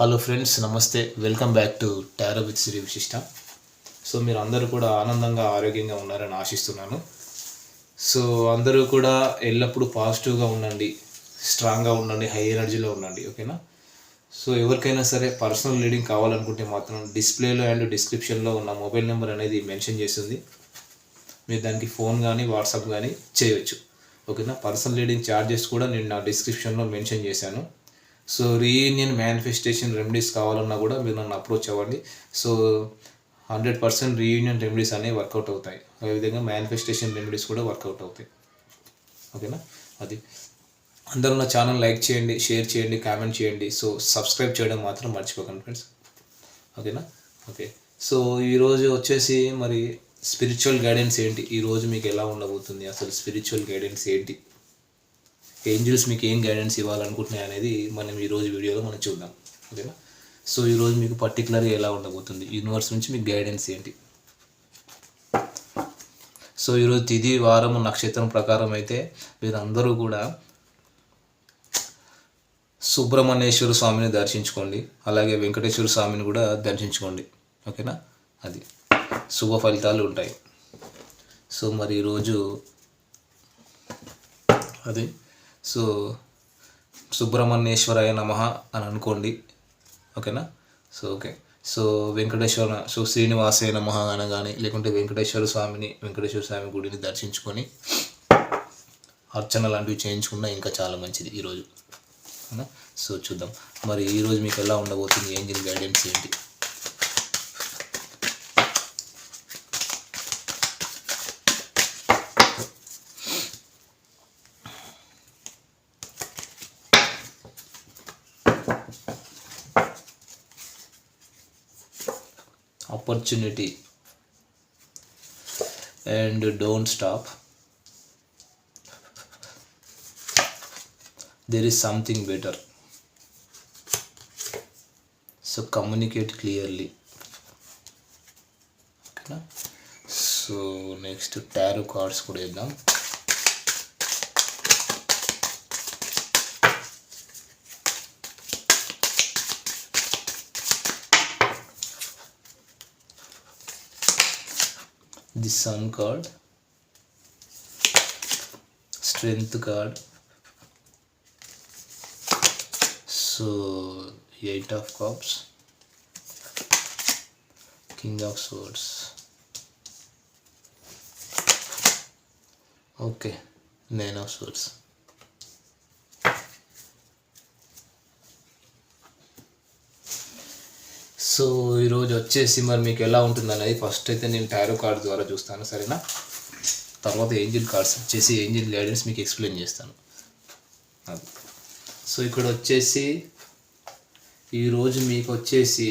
Hello friends నమస్తే. Welcome back to tarot with Sri Vishishta so మీరు అందరూ కూడా ఆనందంగా ఆరోగ్యంగా ఉన్నారని ఆశిస్తున్నాను. సో అందరూ కూడా ఎల్లప్పుడూ పాజిటివ్గా ఉండండి స్ట్రాంగ్గా ఉండండి హై ఎనర్జీలో ఉండండి ఓకేనా సో ఎవరికైనా సరే పర్సనల్ రీడింగ్ కావాలనుకుంటే మాత్రం డిస్ప్లేలో అండ్ డిస్క్రిప్షన్లో ఉన్న మొబైల్ నెంబర్ అనేది మెన్షన్ చేస్తుంది. మీరు దానికి ఫోన్ కానీ వాట్సాప్ కానీ చేయొచ్చు ఓకేనా పర్సనల్ రీడింగ్ ఛార్జెస్ కూడా నేను నా డిస్క్రిప్షన్లో మెన్షన్ చేశాను. సో రీయూనియన్ మేనిఫెస్టేషన్ రెమెడీస్ కావాలన్నా కూడా మీరు నన్ను అప్రోచ్ అవ్వండి. So hundred percent reunion remedies అనేవి వర్కౌట్ అవుతాయి. అదేవిధంగా మేనిఫెస్టేషన్ రెమెడీస్ కూడా వర్కౌట్ అవుతాయి. ఓకేనా అది. అందరూ నా ఛానల్ లైక్ చేయండి షేర్ చేయండి కామెంట్ చేయండి. సో సబ్స్క్రైబ్ చేయడం మాత్రం మర్చిపోకండి ఫ్రెండ్స్ ఓకేనా ఓకే సో ఈరోజు వచ్చేసి మరి స్పిరిచువల్ గైడెన్స్ ఏంటి? ఈరోజు మీకు ఎలా ఉండబోతుంది? అసలు స్పిరిచువల్ గైడెన్స్ ఏంటి? ఏంజల్స్ మీకు ఏం గైడెన్స్ ఇవ్వాలనుకుంటున్నాయి అనేది మనం ఈరోజు వీడియోలో మనం చూద్దాం. ఓకేనా? సో ఈరోజు మీకు పర్టికులర్గా ఎలా ఉండబోతుంది? యూనివర్స్ నుంచి మీకు గైడెన్స్ ఏంటి? సో ఈరోజు తిది వారం నక్షత్రం ప్రకారం అయితే మీరందరూ కూడా సుబ్రహ్మణ్యేశ్వర స్వామిని దర్శించుకోండి. అలాగే వెంకటేశ్వర స్వామిని కూడా దర్శించుకోండి. ఓకేనా? అది శుభ ఫలితాలు ఉంటాయి. సో మరి ఈరోజు అది సో సుబ్రహ్మణ్యేశ్వరాయ నమ అని అనుకోండి. ఓకేనా? So okay. So Venkateswara so శ్రీనివాసే నమ అనగానే లేకుంటే వెంకటేశ్వర స్వామిని వెంకటేశ్వర స్వామి గుడిని దర్శించుకొని అర్చన లాంటివి చేయించుకున్నా ఇంకా చాలా మంచిది ఈరోజు. సో చూద్దాం. మరి ఈరోజు మీకు ఎలా ఉండబోతుంది? ఏంజిన్ గైడెన్స్ ఏంటి? opportunity and don't stop there is something better so communicate clearly ఓకేనా సో నెక్స్ట్ టారో కార్డ్స్ కూడా వేద్దాం the sun card strength card. So eight of cups king of swords. Okay nine of swords so ఈరోజు వచ్చేసి మరి మీకు ఎలా ఉంటుంది అనేది ఫస్ట్ అయితే నేను టారో కార్డ్ ద్వారా చూస్తాను సరేనా తర్వాత ఏంజిల్ కార్డ్స్ వచ్చేసి ఏంజిల్ గైడెన్స్ మీకు ఎక్స్ప్లెయిన్ చేస్తాను అది. సో ఇక్కడ వచ్చేసి ఈరోజు మీకు వచ్చేసి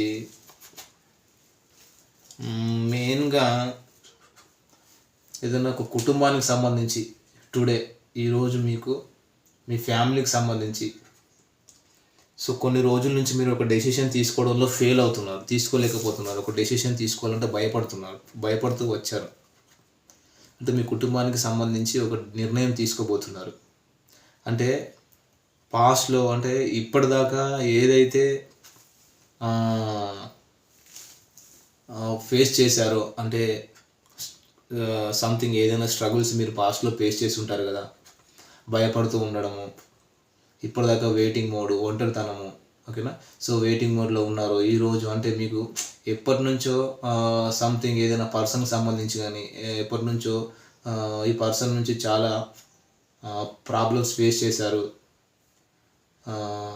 మెయిన్గా ఏదైనా ఒక కుటుంబానికి సంబంధించి టుడే ఈరోజు మీకు మీ ఫ్యామిలీకి సంబంధించి సో కొన్ని రోజుల నుంచి మీరు ఒక డెసిషన్ తీసుకోవడంలో ఫెయిల్ అవుతున్నారు తీసుకోలేకపోతున్నారు. ఒక డెసిషన్ తీసుకోవాలంటే భయపడుతున్నారు భయపడుతూ వచ్చారు. అంటే మీ కుటుంబానికి సంబంధించి ఒక నిర్ణయం తీసుకోబోతున్నారు. అంటే పాస్ట్లో అంటే ఇప్పటిదాకా ఏదైతే ఫేస్ చేశారో అంటే సంథింగ్ ఏదైనా స్ట్రగుల్స్ మీరు పాస్ట్లో ఫేస్ చేసి ఉంటారు కదా భయపడుతూ ఉండడము ఇప్పటిదాకా వెయిటింగ్ మోడ్ ఒంటరితనము ఓకేనా? సో వెయిటింగ్ మోడ్లో ఉన్నారు. ఈ రోజు అంటే మీకు ఎప్పటి నుంచో సంథింగ్ ఏదైనా పర్సన్కి సంబంధించి కానీ ఎప్పటి నుంచో ఈ పర్సన్ నుంచి చాలా ప్రాబ్లమ్స్ ఫేస్ చేశారు.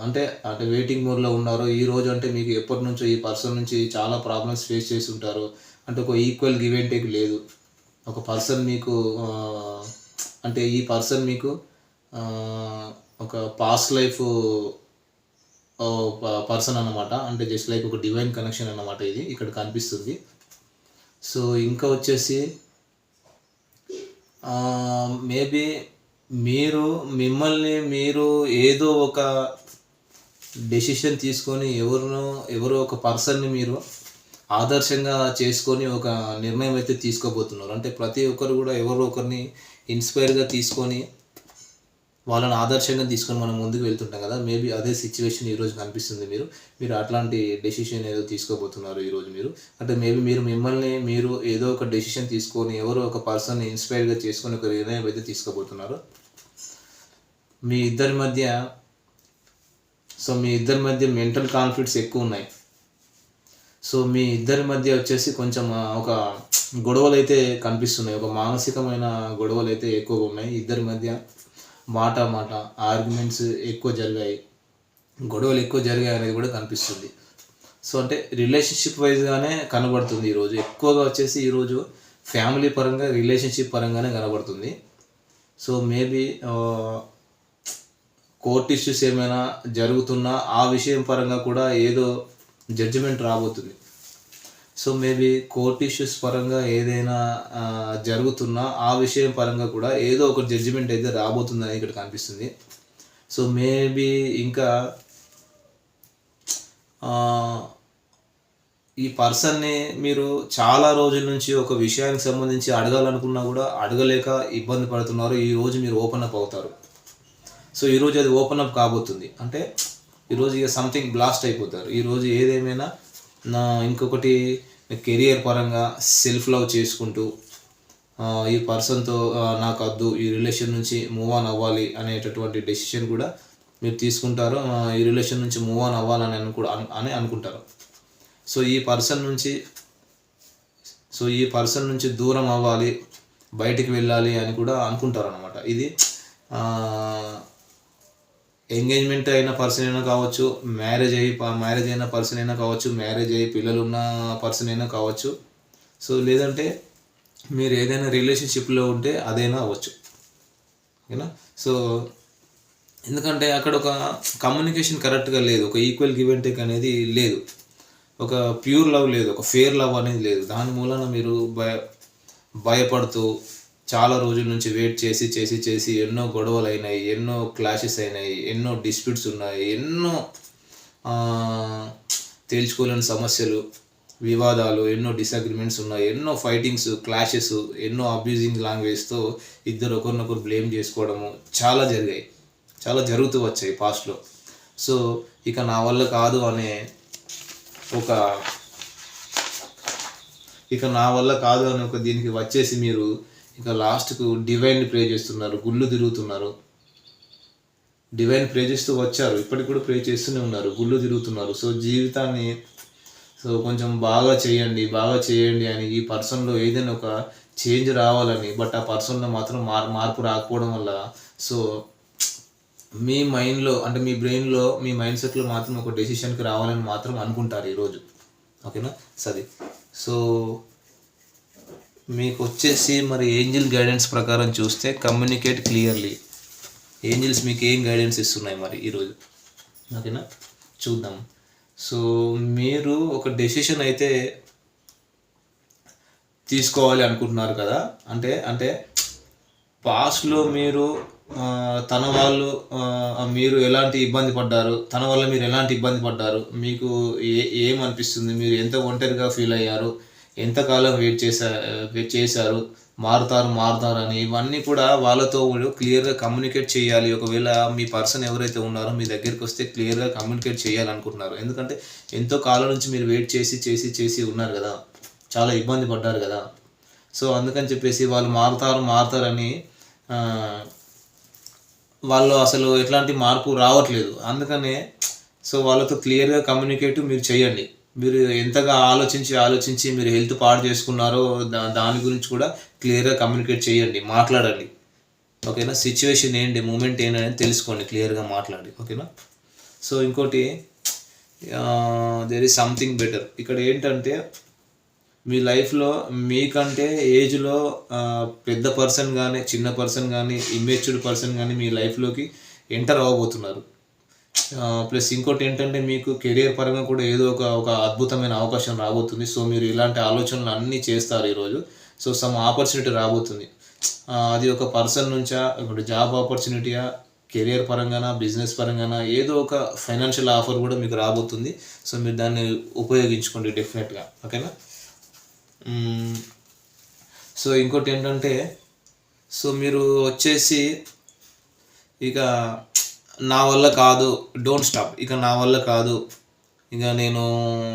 అంటే అంటే వెయిటింగ్ మోడ్లో ఉన్నారు. ఈ రోజు అంటే మీకు ఎప్పటి నుంచో ఈ పర్సన్ నుంచి చాలా ప్రాబ్లమ్స్ ఫేస్ చేసి ఉంటారు. అంటే ఒక ఈక్వల్ గివ్ అండ్ టేక్ లేదు. ఒక పర్సన్ మీకు అంటే ఈ పర్సన్ మీకు ఒక పాస్ట్ లైఫ్ పర్సన్ అన్నమాట. అంటే జస్ట్ లైక్ ఒక డివైన్ కనెక్షన్ అన్నమాట ఇది. ఇక్కడ కనిపిస్తుంది. సో ఇంకా వచ్చేసి మేబీ మీరు మిమ్మల్ని మీరు ఏదో ఒక డెసిషన్ తీసుకొని ఎవరినో ఎవరో ఒక పర్సన్ని మీరు ఆదర్శంగా చేసుకొని ఒక నిర్ణయం అయితే తీసుకోబోతున్నారు. అంటే ప్రతి ఒక్కరు కూడా ఎవరో ఒకరిని ఇన్స్పైర్గా తీసుకొని వాళ్ళని ఆదర్శంగా తీసుకొని మనం ముందుకు వెళ్తుంటాం కదా మేబీ అదే సిచ్యువేషన్ ఈరోజు కనిపిస్తుంది మీరు. మీరు అట్లాంటి డెసిషన్ ఏదో తీసుకోబోతున్నారు ఈరోజు మీరు. అంటే మేబీ మీరు మిమ్మల్ని మీరు ఏదో ఒక డెసిషన్ తీసుకొని ఎవరో ఒక పర్సన్ని ఇన్స్పైర్గా చేసుకొని ఒక నిర్ణయం అయితే తీసుకోబోతున్నారు. మీ ఇద్దరి మధ్య సో మీ ఇద్దరి మధ్య మెంటల్ కాన్ఫ్లిక్ట్స్ ఎక్కువ ఉన్నాయి. సో మీ ఇద్దరి మధ్య వచ్చేసి కొంచెం ఒక గొడవలు అయితే కనిపిస్తున్నాయి. ఒక మానసికమైన గొడవలు అయితే ఎక్కువగా ఉన్నాయి ఇద్దరి మధ్య. మాట మాట ఆర్గ్యుమెంట్స్ ఎక్కువ జరిగాయి గొడవలు ఎక్కువ జరిగాయి అనేది కూడా కనిపిస్తుంది. సో అంటే రిలేషన్షిప్ వైజ్గానే కనబడుతుంది ఈరోజు ఎక్కువగా వచ్చేసి ఈరోజు ఫ్యామిలీ పరంగా రిలేషన్షిప్ పరంగానే కనబడుతుంది. సో మేబీ కోర్ట్ ఇష్యూస్ ఏమైనా జరుగుతున్నా ఆ విషయం పరంగా కూడా ఏదో జడ్జిమెంట్ రాబోతుంది. సో మేబీ కోర్ట్ ఇష్యూస్ పరంగా ఏదైనా జరుగుతున్నా ఆ విషయం పరంగా కూడా ఏదో ఒక జడ్జిమెంట్ అయితే రాబోతుందని ఇక్కడ కనిపిస్తుంది. సో మేబీ ఇంకా ఈ పర్సన్ని మీరు చాలా రోజుల నుంచి ఒక విషయానికి సంబంధించి అడగాలనుకున్నా కూడా అడగలేక ఇబ్బంది పడుతున్నారు. ఈ రోజు మీరు ఓపెన్ అప్ అవుతారు. సో ఈరోజు అది ఓపెన్ అప్ కాబోతుంది. అంటే ఈరోజు ఇక సంథింగ్ బ్లాస్ట్ అయిపోతారు. ఈరోజు ఏదేమైనా నా ఇంకొకటి కెరియర్ పరంగా సెల్ఫ్ లవ్ చేసుకుంటూ ఈ పర్సన్తో నాకు వద్దు ఈ రిలేషన్ నుంచి మూవ్ ఆన్ అవ్వాలి అనేటటువంటి డెసిషన్ కూడా మీరు తీసుకుంటారు. ఈ రిలేషన్ నుంచి మూవ్ ఆన్ అవ్వాలని అనుకు అని అనుకుంటారు. సో ఈ పర్సన్ నుంచి సో ఈ పర్సన్ నుంచి దూరం అవ్వాలి బయటికి వెళ్ళాలి అని కూడా అనుకుంటారు అనమాట ఇది ఎంగేజ్మెంట్ అయిన పర్సన్ అయినా కావచ్చు మ్యారేజ్ అయ్యి మ్యారేజ్ అయిన పర్సన్ అయినా కావచ్చు మ్యారేజ్ అయ్యి పిల్లలు ఉన్న పర్సన్ అయినా కావచ్చు. సో లేదంటే మీరు ఏదైనా రిలేషన్షిప్లో ఉంటే అదైనా అవ్వచ్చు. ఓకేనా? సో ఎందుకంటే అక్కడ ఒక కమ్యూనికేషన్ కరెక్ట్గా లేదు. ఒక ఈక్వల్ గివ్ అండ్ టేక్ అనేది లేదు. ఒక ప్యూర్ లవ్ లేదు. ఒక ఫేర్ లవ్ అనేది లేదు. దాని మూలన మీరు భయ భయపడుతూ చాలా రోజుల నుంచి వెయిట్ చేసి చేసి చేసి ఎన్నో గొడవలు అయినాయి ఎన్నో క్లాషెస్ అయినాయి ఎన్నో డిస్ప్యూట్స్ ఉన్నాయి ఎన్నో తేల్చుకోలేని సమస్యలు వివాదాలు ఎన్నో డిసగ్రిమెంట్స్ ఉన్నాయి ఎన్నో ఫైటింగ్స్ క్లాషెస్ ఎన్నో అబ్యూజింగ్ లాంగ్వేజ్తో ఇద్దరు ఒకరినొకరు బ్లేమ్ చేసుకోవడము చాలా జరిగాయి. చాలా జరుగుతూ వచ్చాయి పాస్ట్లో సో ఇక నా వల్ల కాదు అనే ఒక ఇక నా వల్ల కాదు అని ఒక దీనికి వచ్చేసి మీరు ఇంకా లాస్ట్కు డివైన్ ప్రే చేస్తున్నారు గుళ్ళు తిరుగుతున్నారు. డివైన్ ప్రే చేస్తూ వచ్చారు ఇప్పటికి కూడా ప్రే చేస్తూనే ఉన్నారు గుళ్ళు తిరుగుతున్నారు. సో జీవితాన్ని సో కొంచెం బాగా చేయండి బాగా చేయండి అని ఈ పర్సన్లో ఏదైనా ఒక చేంజ్ రావాలని బట్ ఆ పర్సన్లో మాత్రం మార్ మార్పు రాకపోవడం వల్ల సో మీ మైండ్లో అంటే మీ బ్రెయిన్లో మీ మైండ్ సెట్లో మాత్రం ఒక డెసిషన్కి రావాలని మాత్రం అనుకుంటారు ఈరోజు ఓకేనా? సరే సో మీకు వచ్చేసి మరి ఏంజిల్ గైడెన్స్ ప్రకారం చూస్తే కమ్యూనికేట్ క్లియర్లీ ఏంజిల్స్ మీకు ఏం గైడెన్స్ ఇస్తున్నాయి మరి ఈరోజు? ఓకేనా? చూద్దాం. సో మీరు ఒక డెసిషన్ అయితే తీసుకోవాలి అనుకుంటున్నారు కదా? అంటే అంటే పాస్ట్లో మీరు తన వాళ్ళు మీరు ఎలాంటి ఇబ్బంది పడ్డారు? తన వల్ల మీరు ఎలాంటి ఇబ్బంది పడ్డారు? మీకు ఏ ఏమనిపిస్తుంది? మీరు ఎంత ఒంటరిగా ఫీల్ అయ్యారు? ఎంతకాలం వెయిట్ చేసా వెయిట్ చేశారు మారుతారు మారుతారు అని ఇవన్నీ కూడా వాళ్ళతో క్లియర్గా కమ్యూనికేట్ చేయాలి. ఒకవేళ మీ పర్సన్ ఎవరైతే ఉన్నారో మీ దగ్గరికి వస్తే క్లియర్గా కమ్యూనికేట్ చేయాలనుకుంటున్నారు. ఎందుకంటే ఎంతో కాలం నుంచి మీరు వెయిట్ చేసి చేసి చేసి ఉన్నారు కదా. చాలా ఇబ్బంది పడ్డారు కదా. సో అందుకని చెప్పేసి వాళ్ళు మారుతారు మారుతారని వాళ్ళు అసలు ఎట్లాంటి మార్పు రావట్లేదు. అందుకనే సో వాళ్ళతో క్లియర్గా కమ్యూనికేట్ మీరు చేయండి. మీరు ఎంతగా ఆలోచించి ఆలోచించి మీరు హెల్త్ పాడు చేసుకున్నారో దా దాని గురించి కూడా క్లియర్గా కమ్యూనికేట్ చేయండి మాట్లాడండి. ఓకేనా? సిచ్యువేషన్ ఏంటి మూమెంట్ ఏంటనేది తెలుసుకోండి క్లియర్గా మాట్లాడి. ఓకేనా? సో ఇంకోటి దేర్ ఈస్ సంథింగ్ బెటర్ ఇక్కడ ఏంటంటే మీ లైఫ్లో మీకంటే ఏజ్లో పెద్ద పర్సన్ కానీ చిన్న పర్సన్ కానీ ఇమ్మెచ్యూర్డ్ పర్సన్ కానీ మీ లైఫ్లోకి ఎంటర్ అవ్వబోతున్నారు. ప్లస్ ఇంకోటి ఏంటంటే మీకు కెరియర్ పరంగా కూడా ఏదో ఒక ఒక అద్భుతమైన అవకాశం రాబోతుంది. సో మీరు ఇలాంటి ఆలోచనలు అన్నీ చేస్తారు ఈరోజు. సో సమ్ ఆపర్చునిటీ రాబోతుంది. అది ఒక పర్సన్ నుంచా ఇప్పుడు జాబ్ ఆపర్చునిటీయా కెరియర్ పరంగానా బిజినెస్ పరంగానా ఏదో ఒక ఫైనాన్షియల్ ఆఫర్ కూడా మీకు రాబోతుంది. సో మీరు దాన్ని ఉపయోగించుకోండి డెఫినెట్గా. ఓకేనా? సో ఇంకోటి ఏంటంటే సో మీరు వచ్చేసి ఇక నా వల్ల కాదు డోంట్ స్టాప్ ఇక నా వల్ల కాదు. ఇక నేను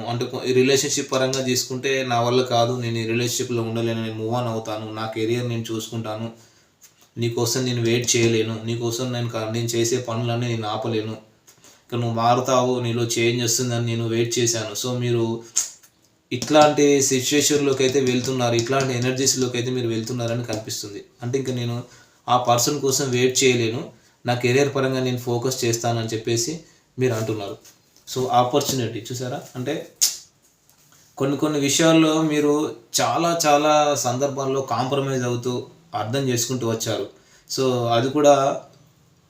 అంటే రిలేషన్షిప్ పరంగా తీసుకుంటే నా వల్ల కాదు. నేను ఈ రిలేషన్షిప్లో ఉండలేను. నేను మూవ్ ఆన్ అవుతాను. నా కెరియర్ నేను చూసుకుంటాను. నీకోసం నేను వెయిట్ చేయలేను. నీకోసం నేను నేను చేసే పనులన్నీ నేను ఆపలేను. ఇక నువ్వు మారుతావు. నీలో చేంజ్ వస్తుందని నేను వెయిట్ చేశాను. సో మీరు ఇట్లాంటి సిచ్యువేషన్లోకి అయితే వెళ్తున్నారు. ఇట్లాంటి ఎనర్జీస్లోకి అయితే మీరు వెళ్తున్నారని కనిపిస్తుంది. అంటే ఇంకా నేను ఆ పర్సన్ కోసం వెయిట్ చేయలేను. నా కెరీర్ పరంగా నేను ఫోకస్ చేస్తానని చెప్పేసి మీరు అంటున్నారు. సో ఆపర్చునిటీ చూసారా? అంటే కొన్ని కొన్ని విషయాల్లో మీరు చాలా చాలా సందర్భాల్లో కాంప్రమైజ్ అవుతూ అర్థం చేసుకుంటూ వచ్చారు. సో అది కూడా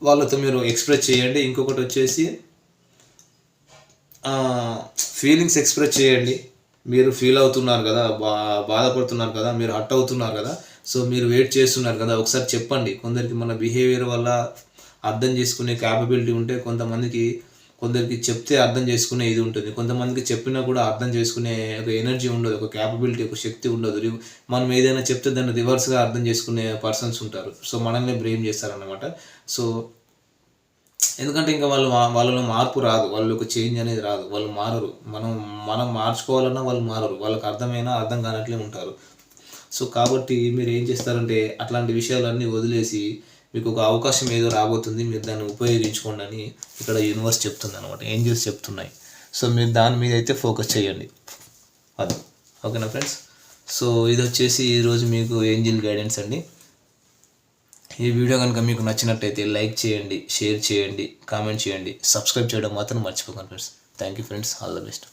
వాళ్ళతో మీరు ఎక్స్ప్రెస్ చేయండి. ఇంకొకటి వచ్చేసి ఫీలింగ్స్ ఎక్స్ప్రెస్ చేయండి. మీరు ఫీల్ అవుతున్నారు కదా బా బాధపడుతున్నారు కదా మీరు హట్ అవుతున్నారు కదా సో మీరు వెయిట్ చేస్తున్నారు కదా ఒకసారి చెప్పండి. కొందరికి మన బిహేవియర్ వల్ల అర్థం చేసుకునే క్యాపబిలిటీ ఉంటే కొంతమందికి కొందరికి చెప్తే అర్థం చేసుకునే ఇది ఉంటుంది. కొంతమందికి చెప్పినా కూడా అర్థం చేసుకునే ఒక ఎనర్జీ ఉండదు ఒక క్యాపబిలిటీ ఒక శక్తి ఉండదు. మనం ఏదైనా చెప్తే దాన్ని రివర్స్గా అర్థం చేసుకునే పర్సన్స్ ఉంటారు. సో మనల్ని బ్లేమ్ చేస్తారన్నమాట. సో ఎందుకంటే ఇంకా వాళ్ళు వాళ్ళలో మార్పు రాదు. వాళ్ళు ఒక చేంజ్ అనేది రాదు. వాళ్ళు మారరు. మనం మనం మార్చుకోవాలన్నా వాళ్ళు మారరు. వాళ్ళకి అర్థమైనా అర్థం కానట్లే ఉంటారు. సో కాబట్టి మీరు ఏం చేస్తారంటే అట్లాంటి విషయాలన్నీ వదిలేసి మీకు ఒక అవకాశం ఏదో రాబోతుంది మీరు దాన్ని ఉపయోగించుకోండి అని ఇక్కడ యూనివర్స్ చెప్తుంది అనమాట ఏంజల్స్ చెప్తున్నాయి. సో మీరు దాని మీద అయితే ఫోకస్ చేయండి. అది ఓకేనా ఫ్రెండ్స్ సో ఇది వచ్చేసి ఈరోజు మీకు ఏంజిల్ గైడెన్స్ అండి. ఈ వీడియో కనుక మీకు నచ్చినట్టయితే లైక్ చేయండి షేర్ చేయండి కామెంట్ చేయండి సబ్స్క్రైబ్ చేయడం మాత్రం మర్చిపోకండి friends thank you friends all the best